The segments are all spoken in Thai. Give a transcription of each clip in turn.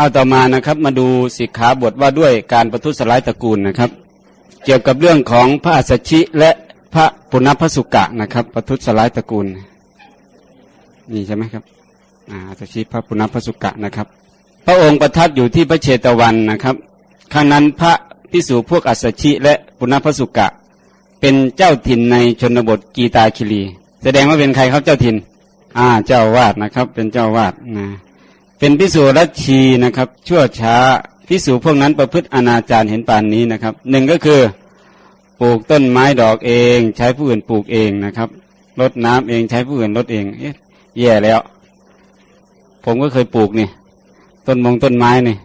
เอาต่อมานะครับ มาดูสิกขาบทว่าด้วยการประทุษร้ายตระกูลนะครับ เกี่ยวกับเรื่องของพระอัสสชิและพระปุณพสุกะนะครับ ประทุษร้ายตระกูลนี่ใช่ไหมครับอาอัสสชิพระปุณพสุกะนะครับ พระองค์ประทับอยู่ที่พระเชตวันนะครับครั้งนั้นพระพิสูพวกอัสสชิและปุณพสุกะ เป็นเจ้าถิ่นในชนบทกีตาคิรี แสดงว่าเป็นใครครับเจ้าถิ่น อ่าเจ้าวาดนะครับ เป็นเจ้าวาดนะ เป็นพิสูรัชีนะครับ ชั่วช้าพิสูพวกนั้นประพฤติอนาจารเห็นป่านนี้นะครับหนึ่งก็คือปลูกต้นไม้ดอกเอง ใช้ผู้อื่นปลูกเองนะครับรดน้ำเองใช้ผู้อื่นรดเองเอ๊ะแย่แล้ว ผมก็เคยปลูกนี่ต้นมงต้นไม้นี่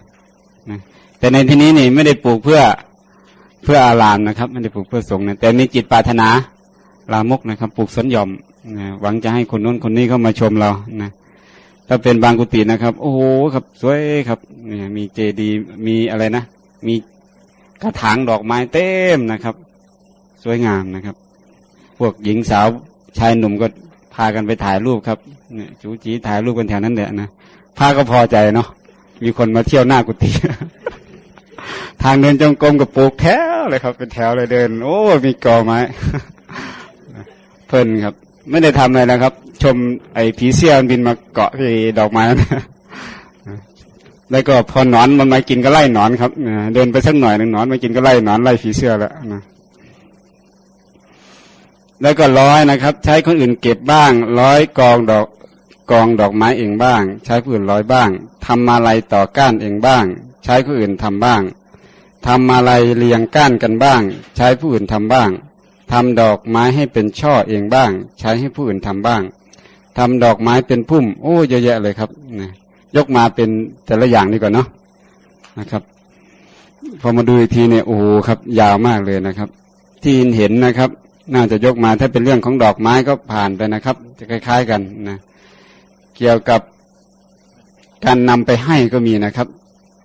นะแต่ในที่นี้นี่ไม่ได้ปลูกเพื่อเพื่ออารามนะครับ ไม่ได้ปลูกเพื่อสงฆ์นะแต่มีจิตปรารถนาลามกนะครับ ปลูกสนหย่อมนะหวังจะให้คนนู้นคนนี้เข้ามาชมเรานะ ถ้าเป็นบางกุฏินะครับ โอ้โหครับ สวยครับเนี่ยมีเจดีมีอะไรนะ มีกระถางดอกไม้เต็มนะครับ สวยงามนะครับ พวกหญิงสาวชายหนุ่มก็พากันไปถ่ายรูปครับเนี่ยจูจีถ่ายรูปกันแถวนั้นแหละนะพาก็พอใจเนาะมีคนมาเที่ยวหน้ากุฏิทางเดินจงกรมกับปลูกแถวเลยครับ เป็นแถวเลยเดิน โอ้ มีกอไม้ เพลินครับ ไม่ได้ทำอะไรนะครับ ชมไอ้ผีเสื้อมันบินมาเกาะที่ดอกไม้นั้นแล้วก็พอหนอนมันมากินก็ไล่หนอนครับเดินไปสักหน่อยหนึ่งหนอนมากินก็ไล่หนอนไล่ผีเสื้อแล้วนะแล้วก็ร้อยนะครับ ใช้คนอื่นเก็บบ้าง ร้อยกองดอกกองดอกไม้เองบ้าง ใช้ผู้อื่นร้อยบ้างทำมาลัยต่อก้านเองบ้าง ใช้ผู้อื่นทำบ้างทำมาลัยเรียงก้านกันบ้าง ใช้ผู้อื่นทำบ้าง ทำดอกไม้ให้เป็นช่อเองบ้าง ใช้ให้ผู้อื่นทำบ้างทำดอกไม้เป็นพุ่ม โอ้เยอะแยะเลยครับนะยกมาเป็นแต่ละอย่างดีกว่าเนาะนะครับ พอมาดูอีกทีเนี่ยโอ้โหครับ ยาวมากเลยนะครับ ที่เห็นนะครับ น่าจะยกมาถ้าเป็นเรื่องของดอกไม้ก็ผ่านไปนะครับ จะคล้าย ๆกันนะเกี่ยวกับการนำไปให้ก็มีนะครับ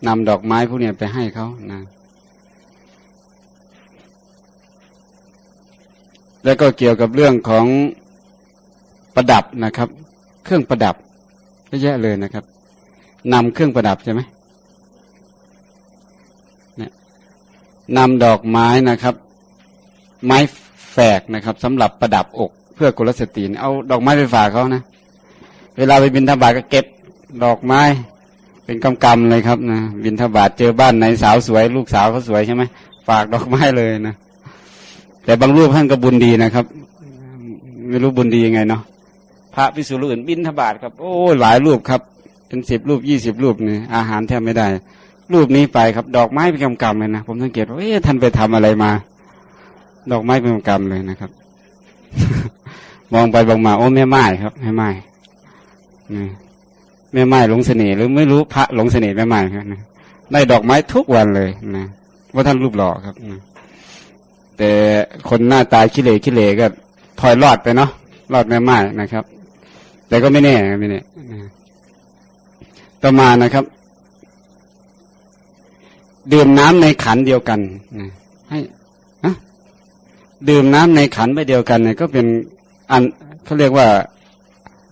นำดอกไม้พวกเนี้ยไปให้เขานะ แล้วก็เกี่ยวกับเรื่องของประดับนะครับ เครื่องประดับเยอะแยะเลยนะครับนำเครื่องประดับใช่ไหมเนี่ยนำดอกไม้นะครับ ไม้แฝกนะครับสำหรับประดับอก เพื่อกุลสตรีเอาดอกไม้ไปฝากเขานะเวลาไปบินทบาทก็เก็บดอกไม้ เป็นกำกำเลยครับนะบินทบาทเจอบ้านไหนสาวสวย ลูกสาวเขาสวยใช่ไหมฝากดอกไม้เลยนะ แต่บางรูปท่านก็บุญดีนะครับ ไม่รู้บุญดียังไงเนาะพระพิสุรูปอื่นบินทบาทครับ โอ้หลายรูปครับ เป็นสิบรูปยี่สิบรูปนี่อาหารแทบไม่ได้ รูปนี้ไปครับ ดอกไม้เป็นกำกำเลยนะผมสังเกตว่าเอ๊ะท่านไปทำอะไรมา ดอกไม้เป็นกำกำเลยนะครับ มองไปมองมา โอ้แม่ไม้ครับแม่ไม้นี่แม่ไม้หลงเสน่ห์หรือไม่รู้พระหลงเสน่ห์แม่ไม้ครับนะได้ดอกไม้ทุกวันเลยนะว่าท่านรูปหล่อครับนะ แต่คนหน้าตาขี้เหร่ขี้เหร่ก็พลอยรอดไปเนาะรอดแม่ไม้นะครับ แต่ก็ไม่แน่ไม่แน่ต่อมานะครับ ดื่มน้ำในขันเดียวกันให้นะดื่มน้ำในขันไปเดียวกันเนี่ยก็เป็นอันเขาเรียกว่า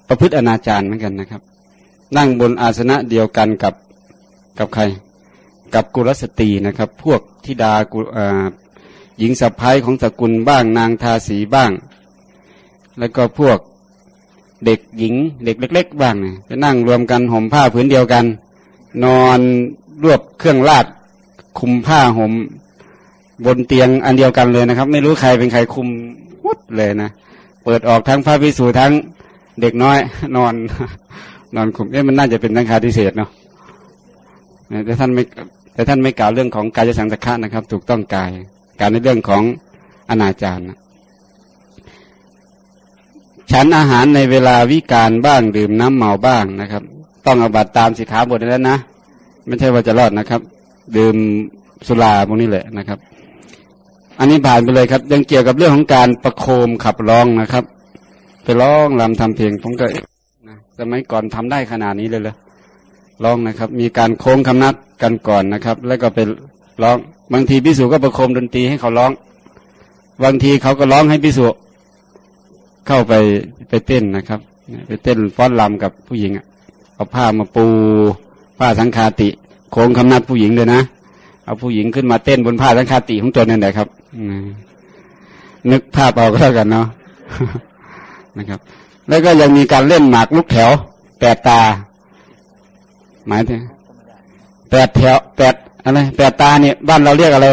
ประพฤติอนาจารเหมือนกันนะครับ นั่งบนอาสนะเดียวกันกับกับใคร กับกุลสตรีนะครับ พวกธิดากุอ่า หญิงสะพ้ายของสกุลบ้าง นางทาสีบ้าง แล้วก็พวกเด็กหญิง เด็กเล็ก ๆ บ้างไปนั่งรวมกันห่มผ้าผืนเดียวกัน นอนรวบเครื่องลาดคุมผ้าห่มบนเตียงอันเดียวกันเลยนะครับ ไม่รู้ใครเป็นใครคุมวุดเลยนะเปิดออกทั้งพระพิสูจทั้งเด็กน้อย นอน นอนคุมเอ๊ะมันน่าจะเป็นนังคาทิเศษเนาะแต่ท่านไม่แต่ท่านไม่กล่าวเรื่องของกายสังสคะนะครับ ถูกต้องกาย การในเรื่องของอนาจารนะฉันอาหารในเวลาวิการบ้างดื่มน้ำเมาบ้างนะครับ ต้องอบัตตามสิขาบทแล้วนะ ไม่ใช่ว่าจะรอดนะครับ ดื่มสุราพวกนี้แหละนะครับ อันนี้ผ่านไปเลยครับ ยังเกี่ยวกับเรื่องของการประโคมขับร้องนะครับ ไปร้องรำทำเพลงผมก็นะสมัยก่อนทำได้ขนาดนี้เลยเลยร้องนะครับ มีการโค้งคำนัดกันก่อนนะครับ แล้วก็ไปร้อง บางทีพิสุก็ประโคมดนตรีให้เขาร้อง บางทีเขาก็ร้องให้พิสุเข้าไปไปเต้นนะครับ ไปเต้นฟ้อนรำกับผู้หญิงอะเอาผ้ามาปูผ้าสังคาติโค้งคำนับผู้หญิงเลยนะเอาผู้หญิงขึ้นมาเต้นบนผ้าสังคาติของตนนั่นแหละครับนึกภาพเอาก็แล้วกันเนาะนะครับ แล้วก็ยังมีการเล่นหมากลูกแถวแปดตา หมายถึงแปดแถวแปด อะไรแปดตาเนี่ยบ้านเราเรียกอะไร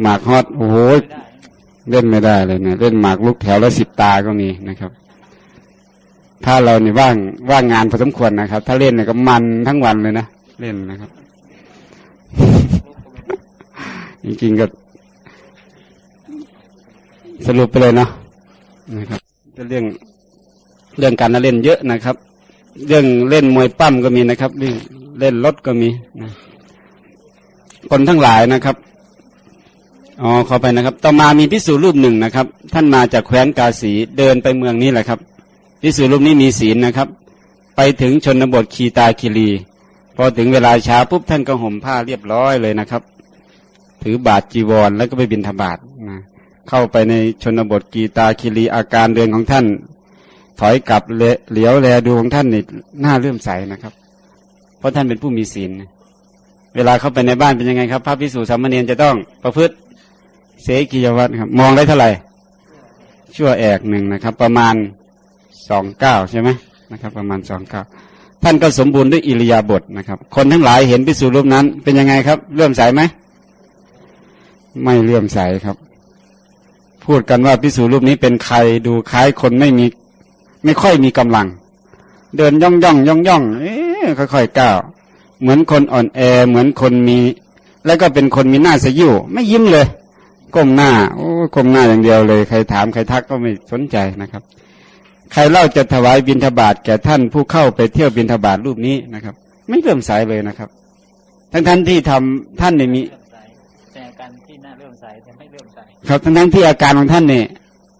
หมากฮอตโอ้โหเล่นไม่ได้เลยเนี่ยเล่นหมากลูกแถวแล้วสิบตาก็มีนะครับ ถ้าเราเนี่ยว่างว่างงานพอสมควรนะครับ ถ้าเล่นเนี่ยก็มันทั้งวันเลยนะเล่นนะครับ จริงๆก็สรุปไปเลยเนาะนะครับเรื่องเรื่องการเล่นเยอะนะครับ เรื่องเล่นมวยปั้มก็มีนะครับเรื่องเล่นรถก็มีนะ คนทั้งหลายนะครับอ๋อขอไปนะครับ ต่อมามีพิสูรรูปหนึ่งนะครับ ท่านมาจากแคว้นกาสีเดินไปเมืองนี้แหละครับพิสูรรูปนี้มีศีลนะครับ ไปถึงชนบทคีตาคิรี พอถึงเวลาเช้าปุ๊บท่านก็ห่มผ้าเรียบร้อยเลยนะครับ ถือบาทจีวรแล้วก็ไปบินธบาตนะเข้าไปในชนบทกีตาคิรีอาการเดินของท่าน ถอยกลับเลเหลียวแลดูของท่านนี่น่าเลื่อมใสนะครับ เพราะท่านเป็นผู้มีศีลนะ เวลาเข้าไปในบ้านเป็นยังไงครับพระพิสุสามเณรจะต้องประพฤติเสกิยวัตรครับ มองได้เท่าไหร่ ชั่วแอกหนึ่งนะครับ ประมาณสองเก้าใช่ไหมนะครับ ประมาณสองเก้าท่านก็สมบูรณ์ด้วยอิริยาบถนะครับ คนทั้งหลายเห็นพิสูรูปนั้น เป็นยังไงครับ เลื่อมใสไหมไม่เลื่อมใสครับ พูดกันว่าพิสูรรูปนี้เป็นใครดูคล้ายคนไม่มี ไม่ค่อยมีกำลัง เดินย่องย่องย่องย่องเอ๊ค่อยๆก้าว เหมือนคนอ่อนแอ เหมือนคนมี แล้วก็เป็นคนมีหน้าสยิ้วไม่ยิ้มเลย ก้มหน้าโอ้ก้มหน้าอย่างเดียวเลย ใครถามใครทักก็ไม่สนใจนะครับ ใครเล่าจะถวายบิณฑบาตแก่ท่านผู้เข้าไปเที่ยวบิณฑบาตรูปนี้นะครับ ไม่เลื่อมใสเลยนะครับ ทั้งท่านที่ทำท่านเนี่ยมีเลื่อมใสแต่อาการที่น่าเลื่อมใสแต่ไม่เลื่อมใสครับทั้งทั้งที่อาการของท่านเนี่ย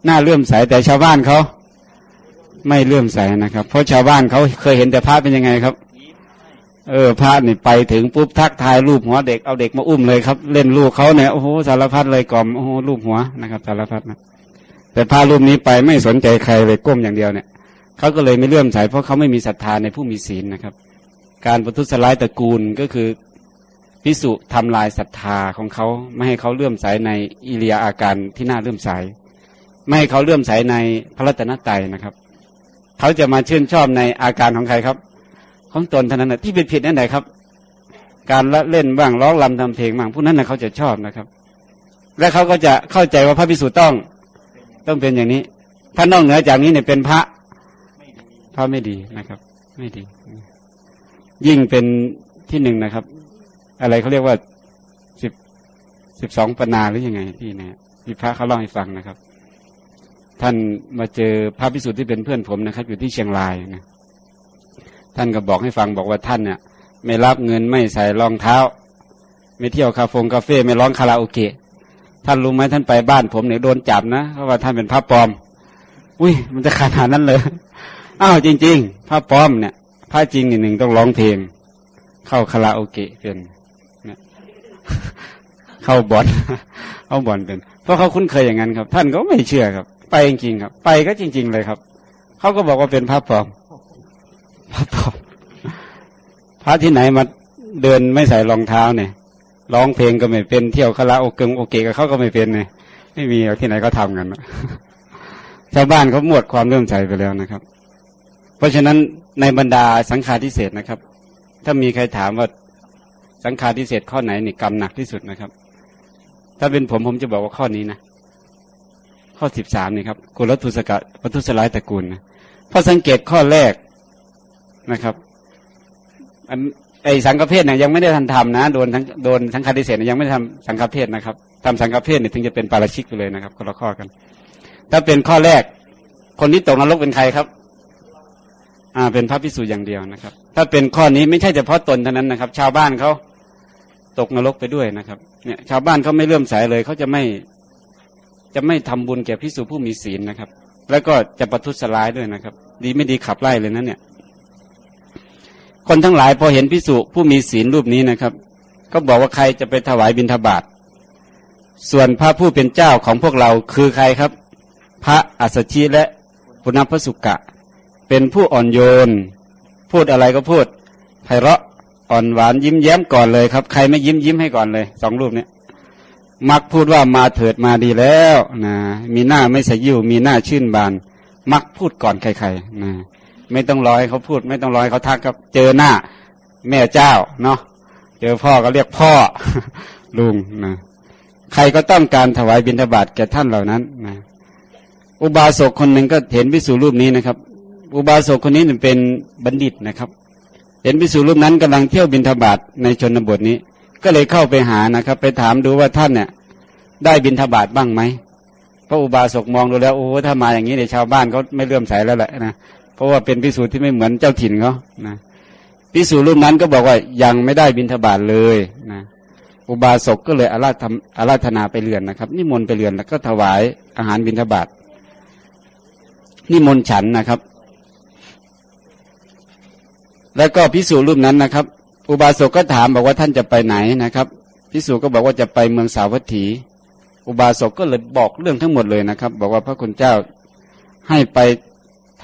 น่าเลื่อมใสแต่ชาวบ้านเขาไม่เลื่อมใสนะครับ เพราะชาวบ้านเขาเคยเห็นแต่พระเป็นยังไงครับยิ้มให้ เออพระนี่ไปถึงปุ๊บทักทายรูปหัวเด็กเอาเด็กมาอุ้มเลยครับ เล่นลูกเขาเนี่ยโอ้โหสารพัดเลยกล่อมโอ้โหรูปหัวนะครับสารพัดนะแต่พระรูปนี้ไปไม่สนใจใครเลยก้มอย่างเดียวเนี่ยเขาก็เลยไม่เลื่อมใสเพราะเขาไม่มีศรัทธาในผู้มีศีลนะครับ การประทุษร้ายตระกูลก็คือพิสุทำลายศรัทธาของเขาไม่ให้เขาเลื่อมใสในอิริยอาการที่น่าเลื่อมใส ไม่ให้เขาเลื่อมใสในพระรัตนตรัยนะครับ เขาจะมาชื่นชอบในอาการของใครครับ ของตนเท่านั้นนะที่เป็นผิดนั่นไหนครับ การละเล่นบ้างร้องรำทำเพลงบ้างพวกนั้นนะเขาจะชอบนะครับ และเขาก็จะเข้าใจว่าพระพิสุต้องต้องเป็นอย่างนี้ ถ้านอกเหนือจากนี้เนี่ยเป็นพระพระไม่ดีนะครับ ไม่ดี ยิ่งเป็นที่หนึ่งนะครับ อะไรเขาเรียกว่าสิบสิบสองปนาหรือยังไงที่เนี่ยที่พระเขาเล่าให้ฟังนะครับ ท่านมาเจอพระพิสุทธิ์ที่เป็นเพื่อนผมนะครับ อยู่ที่เชียงรายนะ ท่านก็บอกให้ฟังบอกว่าท่านเนี่ยไม่รับเงินไม่ใส่รองเท้า ไม่เที่ยวคาเฟงคาเฟ่ไม่ร้องคาราโอเกะท่านรู้ไหมท่านไปบ้านผมเนี่ยโดนจับนะเพราะว่าท่านเป็นพระปลอม อุ้ยมันจะขนาดนั้นเลยอ้าวจริง ๆพระปลอมเนี่ยพระจริงนี่หนึ่งต้องร้องเพลง เข้าคาราโอเกะเป็นเนี่ยเข้าบอลเข้าบอลเป็น เพราะเขาคุ้นเคยอย่างนั้นครับ ท่านก็ไม่เชื่อครับ ไปจริงๆครับ ไปก็จริง ๆ เลยครับเขาก็บอกว่าเป็นพระปลอม พระปอมพระที่ไหนมาเดินไม่ใส่รองเท้าเนี่ยร้องเพลงก็ไม่เป็นเที่ยวคาราโอเกะโอเกะกับเขาก็ไม่เป็นเนี่ยไม่มีที่ไหนเขาทำกันชาวบ้านเขาหมดความเลื่อมใสไปแล้วนะครับ เพราะฉะนั้นในบรรดาสังฆาทิเศษนะครับ ถ้ามีใครถามว่าสังฆาทิเศษข้อไหนนี่กรรมหนักที่สุดนะครับ ถ้าเป็นผมผมจะบอกว่าข้อนี้นะข้อสิบสามนี่ครับกุลทุสกะปทุสลายตระกูลนะเพราะสังเกตข้อแรก นะครับอันไอสังฆเพศเนี่ยยังไม่ได้ทันทำนะโดนทั้งโดนสังฆาทิเศษยังไม่ได้ทำสังฆเพศนะครับทำสังฆเพศเนี่ยถึงจะเป็นปาราชิกไปเลยนะครับคนละข้อกัน ถ้าเป็นข้อแรก คนที่ตกนรกเป็นใครครับ อ่า เป็นพระพิสูจน์อย่างเดียวนะครับ ถ้าเป็นข้อนี้ไม่ใช่เฉพาะตนเท่านั้นนะครับ ชาวบ้านเขาตกนรกไปด้วยนะครับ เนี่ย ชาวบ้านเขาไม่เลื่อมใสเลยเขาจะไม่จะไม่ทำบุญแก่พิสูจน์ผู้มีศีลนะครับ แล้วก็จะประทุษร้ายด้วยนะครับ ดีไม่ดีขับไล่เลยนะเนี่ย คนทั้งหลายพอเห็นพิสุผู้มีศีลรูปนี้นะครับ ก็บอกว่าใครจะไปถวายบิณฑบาตส่วนพระผู้เป็นเจ้าของพวกเราคือใครครับ พระอัสชิและปุณพสุกะ เป็นผู้อ่อนโยน พูดอะไรก็พูดไพเราะอ่อนหวานยิ้มแย้มก่อนเลยครับ ใครไม่ยิ้มยิ้มให้ก่อนเลยสองรูปเนี้ยมักพูดว่ามาเถิดมาดีแล้วนะมีหน้าไม่สยิวมีหน้าชื่นบาน มักพูดก่อนใครๆนะ ไม่ต้องรอให้เขาพูด ไม่ต้องรอให้เขาทักครับ เจอหน้า แม่เจ้าเนาะเจอพ่อก็เรียกพ่อลุงนะใครก็ต้องการถวายบิณฑบาตแก่ท่านเหล่านั้นนะอุบาสกคนหนึ่งก็เห็นพิสูรูปนี้นะครับ อุบาสกคนนี้เป็นบัณฑิตนะครับ เห็นพิสูรูปนั้นกำลังเที่ยวบิณฑบาตในชนบทนี้ ก็เลยเข้าไปหานะครับ ไปถามดูว่าท่านเนี่ย ได้บิณฑบาตบ้างไหมพระอุบาสกมองดูแล้วโอ้ถ้ามาอย่างนี้เนี่ยชาวบ้านเขาไม่เลื่อมใสแล้วแหละนะ เพราะว่าเป็นพิสูจน์ที่ไม่เหมือนเจ้าถิ่นเขานะพิสูจน์รูปนั้นก็บอกว่ายังไม่ได้บิณฑบาตเลยนะอุบาสกก็เลยอาราธรรมอาราธนาไปเรือนนะครับ นิมนต์ไปเรือนแล้วก็ถวายอาหารบิณฑบาตนิมนต์ฉันนะครับ แล้วก็พิสูจน์รูปนั้นนะครับ อุบาสกก็ถามบอกว่าท่านจะไปไหนนะครับพิสูจน์ก็บอกว่าจะไปเมืองสาวัตถี อุบาสกก็เลยบอกเรื่องทั้งหมดเลยนะครับ บอกว่าพระคุณเจ้าให้ไป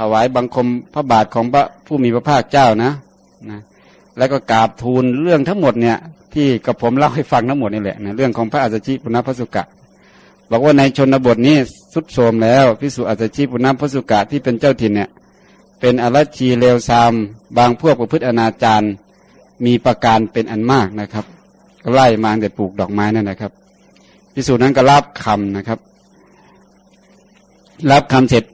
ถวายบังคมพระบาทของพระผู้มีพระภาคเจ้านะนะแล้วก็กราบทูลเรื่องทั้งหมดเนี่ย ที่กับผมเล่าให้ฟังทั้งหมดนี่แหละนะเรื่องของพระอัสสชิปุณพสุกะ บอกว่าในชนบทนี้สุดโทมแล้วพิสุอัสสชิปุณพสุกะที่เป็นเจ้าถิ่นเนี่ย เป็นอรัชีเลวซาม บางพวกประพฤติอนาจารมีประการเป็นอันมากนะครับไล่มาตั้งแต่ปลูกดอกไม้นั่นนะครับพิสูจน์นั้นก็รับคำนะครับ รับคำเสร็จ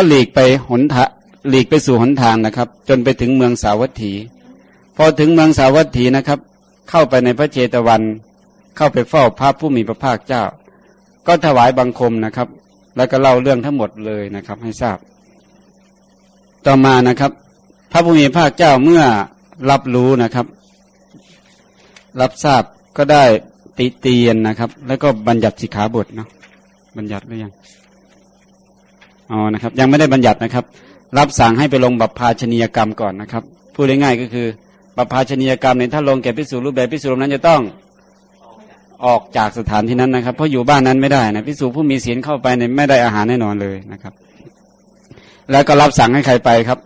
ก็หลีกไปหนทะหลีกไปสู่หนทางนะครับ จนไปถึงเมืองสาวัตถี พอถึงเมืองสาวัตถีนะครับ เข้าไปในพระเจตวัน เข้าไปเฝ้าพระผู้มีพระภาคเจ้า ก็ถวายบังคมนะครับ แล้วก็เล่าเรื่องทั้งหมดเลยนะครับ ให้ทราบ ต่อมานะครับ พระผู้มีพระภาคเจ้าเมื่อรับรู้นะครับ รับทราบก็ได้ติเตียนนะครับ แล้วก็บัญญัติสิกขาบทเนาะบัญญัติหรือยัง อ๋อนะครับ ยังไม่ได้บัญญัตินะครับ รับสั่งให้ไปลงบัพพาชนียกรรมก่อนนะครับพูดง่ายๆก็คือบัพพาชนียกรรมเนี่ยถ้าลงแก่พิสูจน์รูปใดพิสูรนั้นจะต้องออกจากสถานที่นั้นนะครับ เพราะอยู่บ้านนั้นไม่ได้นะพิสูจน์ผู้มีศีลเข้าไปเนี่ยไม่ได้อาหารแน่นอนเลยนะครับ แล้วก็รับสั่งให้ใครไปครับ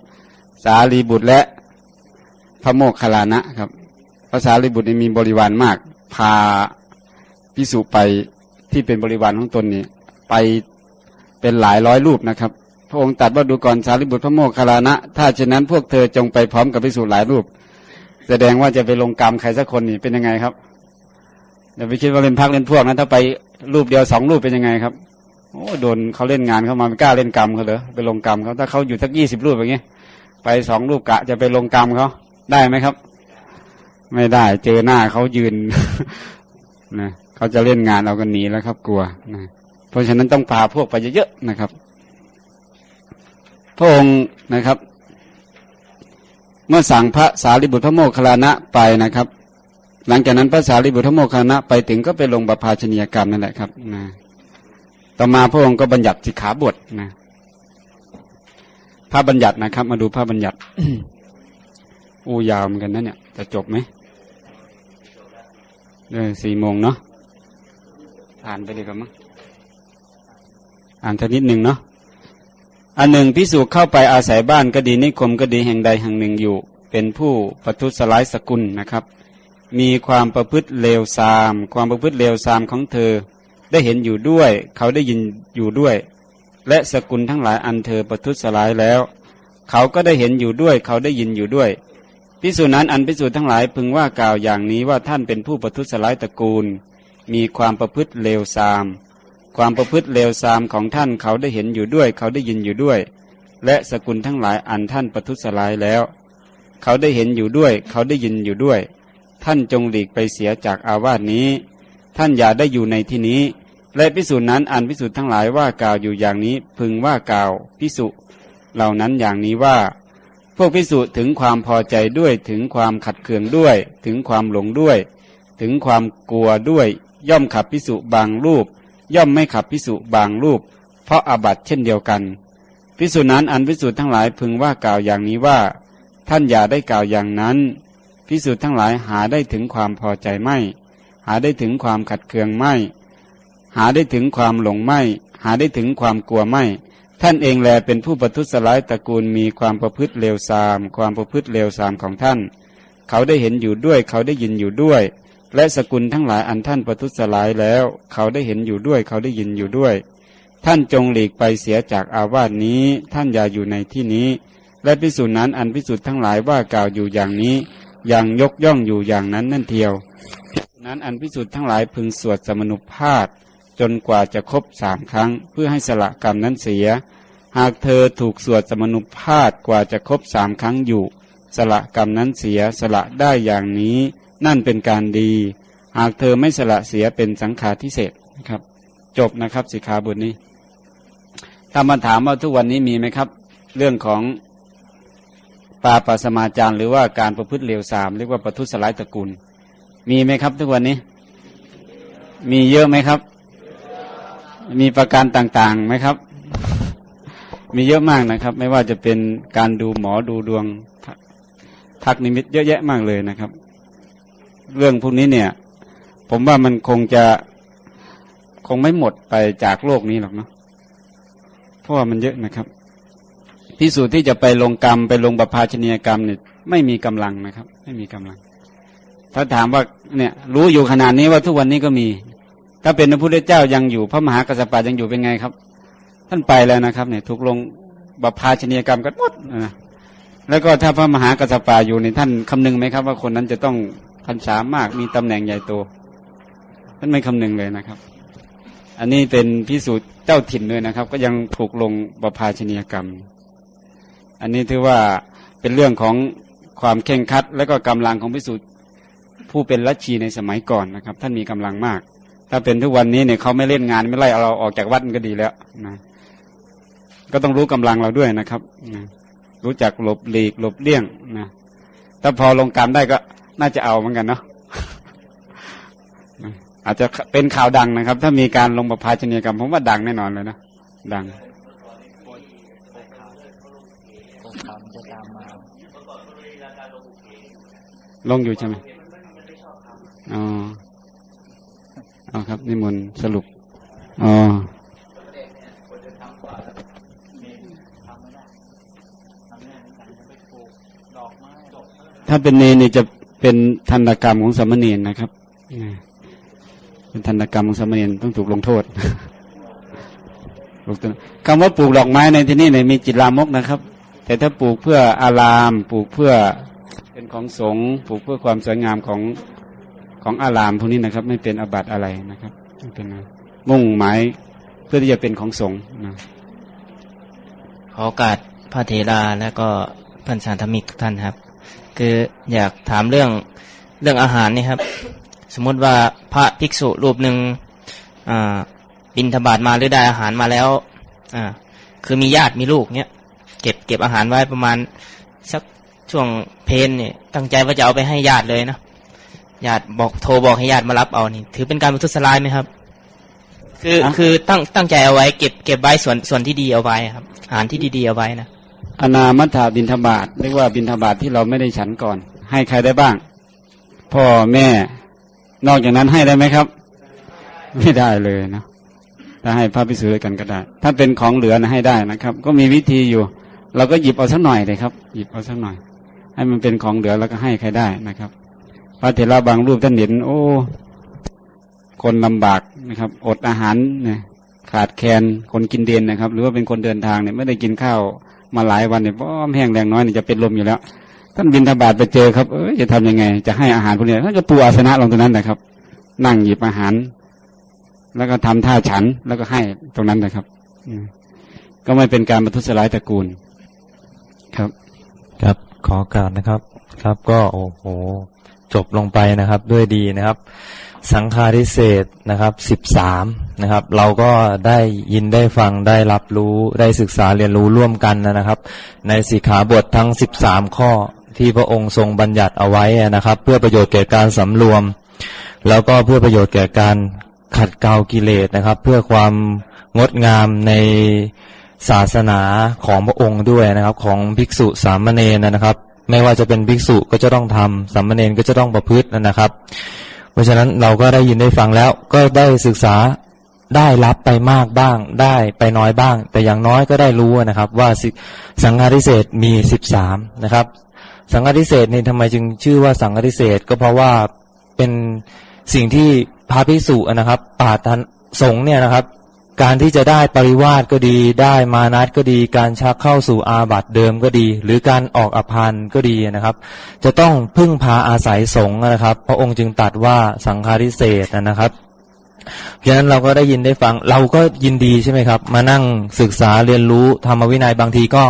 สารีบุตรและพระโมคคัลานะครับภาษารีบุตรนี่มีบริวารมาก พาพิสุไปที่เป็นบริวารของตนนี่ไป เป็นหลายร้อยรูปนะครับ พระองค์ตรัดว่าดูก่อนสารีบุตรพระโมคคัลลานะ ถ้าเช่นนั้นพวกเธอจงไปพร้อมกับพิสุหลายรูป แสดงว่าจะไปลงกรรมใครสักคนนี่เป็นยังไงครับอย่าไปคิดว่าเล่นพักเล่นพวกนะถ้าไปรูปเดียวสองรูปเป็นยังไงครับโอ้โดนเขาเล่นงานเขามาไม่กล้าเล่นกรรมเขาเหรอไปลงกรรมเขาถ้าเขาอยู่สักยี่สิบรูปอย่างเงี้ยไปสองรูปกะจะไปลงกรรมเขาได้ไหมครับ ไม่ได้เจอหน้าเขายืนนะเขาจะเล่นงานเอากันหนีแล้วครับกลัวนะ เพราะฉะนั้นต้องพาพวกไปเยอะๆนะครับ พระองค์นะครับ เมื่อสั่งพระสารีบุตรพระโมคคัลลานะไปนะครับ หลังจากนั้นพระสารีบุตรพระโมคคัลลานะไปถึงก็ไปลงประพาชนียกรรมนั่นแหละครับนะต่อมาพระองค์ก็บัญญัติสิกขาบทนะพระบัญญัตินะครับ มาดูพระบัญญัติอู้ยาวเหมือนกันนะเนี่ยจะจบไหมเออสี่โมงเนาะอ่านไปเลยกันมั้ง อ่านสันิดหนึ่งเนาะอันหนึ่งพิสูจเข้าไปอาศัยบ้านก็ดีนิคมก็ดีแห่งใดแห่งหนึ่งอยู่ เป็นผู้ประทุษร้ายสกุลนะครับ มีความประพฤติเลวทราม ความประพฤติเลวทรามของเธอ ได้เห็นอยู่ด้วย เขาได้ยินอยู่ด้วย และสกุลทั้งหลายอันเธอประทุษร้ายแล้ว เขาก็ได้เห็นอยู่ด้วย เขาได้ยินอยู่ด้วยพิสูจนั้นอันพิสูจทั้งหลายพึงว่ากล่าวอย่างนี้ว่าท่านเป็นผู้ประทุษร้ายตระกูล มีความประพฤติเลวทราม ความประพฤติเลวทรามของท่านเขาได้เห็นอยู่ด้วย เขาได้ยินอยู่ด้วย และสกุลทั้งหลายอันท่านประทุษร้ายแล้ว เขาได้เห็นอยู่ด้วย เขาได้ยินอยู่ด้วย ท่านจงหลีกไปเสียจากอาวาสนี้ ท่านอย่าได้อยู่ในที่นี้ และพิสูจน์นั้นอันพิสูจน์ทั้งหลายว่ากล่าวอยู่อย่างนี้พึงว่ากล่าวพิสุเหล่านั้นอย่างนี้ว่า พวกพิสูจน์ถึงความพอใจด้วยถึงความขัดเคืองด้วย ถึงความหลงด้วย ถึงความกลัวด้วย ย่อมขับพิสุบางรูป ย่อมไม่ขับพิสุบางรูป เพราะอาบัติเช่นเดียวกันพิสูจน์นั้นอันพิสูจน์ทั้งหลายพึงว่ากล่าวอย่างนี้ว่า ท่านอย่าได้กล่าวอย่างนั้นพิสูจน์ทั้งหลายหาได้ถึงความพอใจไม่ หาได้ถึงความขัดเคืองไม่ หาได้ถึงความหลงไม่ หาได้ถึงความกลัวไม่ท่านเองแลเป็นผู้ประทุษร้ายตระกูลมีความประพฤติเลวทราม ความประพฤติเลวทรามของท่าน เขาได้เห็นอยู่ด้วย เขาได้ยินอยู่ด้วย และสกุลทั้งหลายอันท่านประทุษร้ายแล้ว เขาได้เห็นอยู่ด้วย เขาได้ยินอยู่ด้วย ท่านจงหลีกไปเสียจากอาวาสนี้ ท่านอย่าอยู่ในที่นี้ และพิสูจน์นั้นอันพิสูจน์ทั้งหลายว่ากล่าวอยู่อย่างนี้ อย่างยกย่องอยู่อย่างนั้นนั่นเทียวนั้นอันพิสูจน์ทั้งหลายพึงสวดสมนุภาพจนกว่าจะครบสามครั้ง เพื่อให้สละกรรมนั้นเสีย หากเธอถูกสวดสมนุภาพกว่าจะครบสามครั้งอยู่ สละกรรมนั้นเสียสละได้อย่างนี้ นั่นเป็นการดี หากเธอไม่สละเสียเป็นสังฆารทิเศษนะครับ จบนะครับสิกขาบทนี้ถ้ามาถามว่าทุกวันนี้มีไหมครับ เรื่องของปาปาสมาจารหรือว่าการประพฤติเลวทรามเรียกว่าประทุษร้ายตระกูล มีไหมครับ ทุกวันนี้ มีเยอะไหมครับ มีประการต่างๆไหมครับ มีเยอะมากนะครับ ไม่ว่าจะเป็นการดูหมอดูดวงทักนิมิตเยอะแยะมากเลยนะครับ เรื่องพวกนี้เนี่ย ผมว่ามันคงจะคงไม่หมดไปจากโลกนี้หรอกเนาะเพราะว่ามันเยอะนะครับพิสูจน์ที่จะไปลงกรรมไปลงประพาชนียกรรมเนี่ยไม่มีกำลังนะครับ ไม่มีกำลัง ถ้าถามว่าเนี่ยรู้อยู่ขนาดนี้ว่าทุกวันนี้ก็มี ถ้าเป็นพระพุทธเจ้ายังอยู่พระมหากัสสปะยังอยู่เป็นไงครับ ท่านไปแล้วนะครับ เนี่ยถูกลงบพาชนียกรรมกันหมดนะแล้วก็ถ้าพระมหากัสสปะอยู่ในท่านคำนึงไหมครับ ว่าคนนั้นจะต้อง พรรษามากมีตำแหน่งใหญ่โตท่านไม่คำนึงเลยนะครับ อันนี้เป็นพิสูจน์เจ้าถิ่นด้วยนะครับ ก็ยังถูกลงบพาชนียกรรม อันนี้ถือว่าเป็นเรื่องของความเข่งคัด และก็กำลังของพิสูจน์ผู้เป็นลัทธิในสมัยก่อนนะครับ ท่านมีกำลังมาก ถ้าเป็นทุกวันนี้เนี่ยเขาไม่เล่นงานไม่ไล่เราออกจากวัดก็ดีแล้วนะก็ต้องรู้กำลังเราด้วยนะครับนะรู้จักหลบหลีกหลบเลี่ยงนะถ้าพอลงกรรมได้ก็ น่าจะเอาเหมือนกันเนาะอาจจะเป็นข่าวดังนะครับ ถ้ามีการลงประพาชนียกรรมผมว่าดังแน่นอนเลยนะดังลงอยู่ใช่ไหมอ๋อเอาครับนิมนต์สรุปอ๋อถ้าเป็นเนนี่จะ เป็นทันกรรมของสมณรนนะครับเป็นทันกรรมของสมเณรต้องถูกลงโทษคำว่าปลูกดอกไม้ในที่นี้เนี่ยมีจิตรามกนะครับ แต่ถ้าปลูกเพื่ออาราม ปลูกเพื่อเป็นของสงฆ์ปลูกเพื่อความสวยงามของของอารามพวกนี้นะครับ ไม่เป็นอบัตอะไรนะครับไม่เป็นมุ่งหมายเพื่อที่จะเป็นของสงฆ์นะขอโอกาสพระเถราและก็พื่อนสารธมิกทุกท่านครับ คืออยากถามเรื่องเรื่องอาหารนี่ครับ สมมุติว่าพระภิกษุรูปหนึ่งอ่าบินทบาทมาหรือได้อาหารมาแล้วอ่าคือมีญาติมีลูกเนี้ยเก็บเก็บอาหารไว้ประมาณสักช่วงเพนเนี่ยตั้งใจว่าจะเอาไปให้ญาติเลยนะญาติบอกโทรบอกให้ญาติมารับเอานี่ ถือเป็นการประทุษร้ายไหมครับ คืออะคือตั้งตั้งใจเอาไว้เก็บเก็บไว้ส่วนส่วนที่ดีเอาไว้ครับอาหารที่ดีๆเอาไว้นะ อนามัตถาบินทบาทเรียกว่าบินทบาทที่เราไม่ได้ฉันก่อน ให้ใครได้บ้าง พ่อแม่ นอกจากนั้นให้ได้ไหมครับ ไม่ได้เลยนะถ้าให้พระพิสุด้วยกันก็ได้ ถ้าเป็นของเหลือนะให้ได้นะครับ ก็มีวิธีอยู่ เราก็หยิบเอาสักหน่อยเลยครับ หยิบเอาสักหน่อย ให้มันเป็นของเหลือแล้วก็ให้ใครได้นะครับ พระเถระบางรูปท่านเห็นโอ้คนลำบากนะครับ อดอาหารเนี่ยขาดแคลนคนกินเดนนะครับ หรือว่าเป็นคนเดินทางเนี่ยไม่ได้กินข้าว มาหลายวันเนี่ยป้อมแห้งแรงน้อยเนี่ยจะเป็นลมอยู่แล้ว ท่านบินทบาทไปเจอครับเอ้ยจะทำยังไง จะให้อาหารพวกนี้ท่านก็ปูอาสนะลงตรงนั้นนะครับ นั่งหยิบอาหาร แล้วก็ทำท่าฉันแล้วก็ให้ตรงนั้นนะครับก็ไม่เป็นการประทุษร้ายตระกูล ครับ ครับขอกาสนะครับ ครับก็โอ้โหจบลงไปนะครับ ด้วยดีนะครับ สังฆาทิเศษนะครับสิบสามนะครับ เราก็ได้ยินได้ฟังได้รับรู้ได้ศึกษาเรียนรู้ร่วมกันนะครับ ในสิกขาบททั้งสิบสามข้อที่พระองค์ทรงบัญญัติเอาไว้นะครับ เพื่อประโยชน์แก่การสำรวม แล้วก็เพื่อประโยชน์แก่การขัดเกลากิเลสนะครับ เพื่อความงดงามในศาสนาของพระองค์ด้วยนะครับ ของภิกษุสามเณรนะครับ ไม่ว่าจะเป็นภิกษุก็จะต้องทำสามเณรก็จะต้องประพฤตินะครับ เพราะฉะนั้นเราก็ได้ยินได้ฟังแล้วก็ได้ศึกษาได้รับไปมากบ้าง ได้ไปน้อยบ้าง แต่อย่างน้อยก็ได้รู้นะครับ ว่าสังฆาทิเศษมีสิบสามนะครับ สังฆทิเศษนี่ทำไมจึงชื่อว่าสังฆทิเศษก็เพราะว่าเป็นสิ่งที่พระภิกษุนะครับปาทันสงเนี่ยนะครับ การที่จะได้ปริวาสก็ดี ได้มานัดก็ดี การชักเข้าสู่อาบัตเดิมก็ดี หรือการออกอภันก็ดีนะครับ จะต้องพึ่งพาอาศัยสงฆ์นะครับ พระองค์จึงตัดว่าสังฆาทิเศษนะครับเพราะฉะนั้นเราก็ได้ยินได้ฟังเราก็ยินดีใช่ไหมครับ มานั่งศึกษาเรียนรู้ธรรมวินัยบางทีก็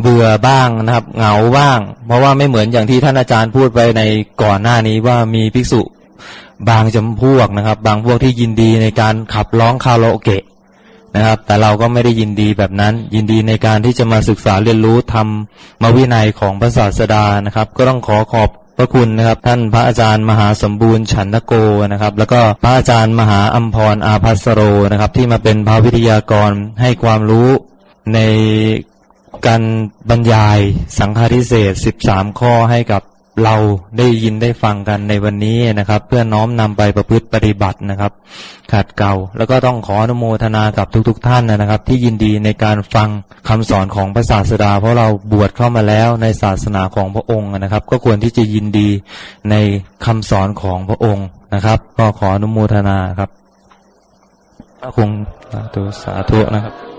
เบื่อบ้างนะครับ เหงาบ้าง เพราะว่าไม่เหมือนอย่างที่ท่านอาจารย์พูดไปในก่อนหน้านี้ว่ามีภิกษุ บางจำพวกนะครับ บางพวกที่ยินดีในการขับร้องคาราโอเกะนะครับ แต่เราก็ไม่ได้ยินดีแบบนั้น ยินดีในการที่จะมาศึกษาเรียนรู้ธรรมวินัยของพระศาสดานะครับ ก็ต้องขอขอบพระคุณนะครับ ท่านพระอาจารย์มหาสมบูรณ์ฉันทโกนะครับ แล้วก็พระอาจารย์มหาอัมพรอาภัสโรนะครับ ที่มาเป็นพระวิทยากรให้ความรู้ในการบรรยายสังฆาทิเศษ 13 ข้อให้กับ เราได้ยินได้ฟังกันในวันนี้นะครับ เพื่อน้อมนำไปประพฤติปฏิบัตินะครับขาดเก่า แล้วก็ต้องขออนุโมทนากับทุกๆท่านนะครับ ที่ยินดีในการฟังคำสอนของพระศาสดา เพราะเราบวชเข้ามาแล้วในศาสนาของพระองค์นะครับ ก็ควรที่จะยินดีในคำสอนของพระองค์นะครับ ก็ขออนุโมทนาครับพระคงสาธุสาธุนะครับ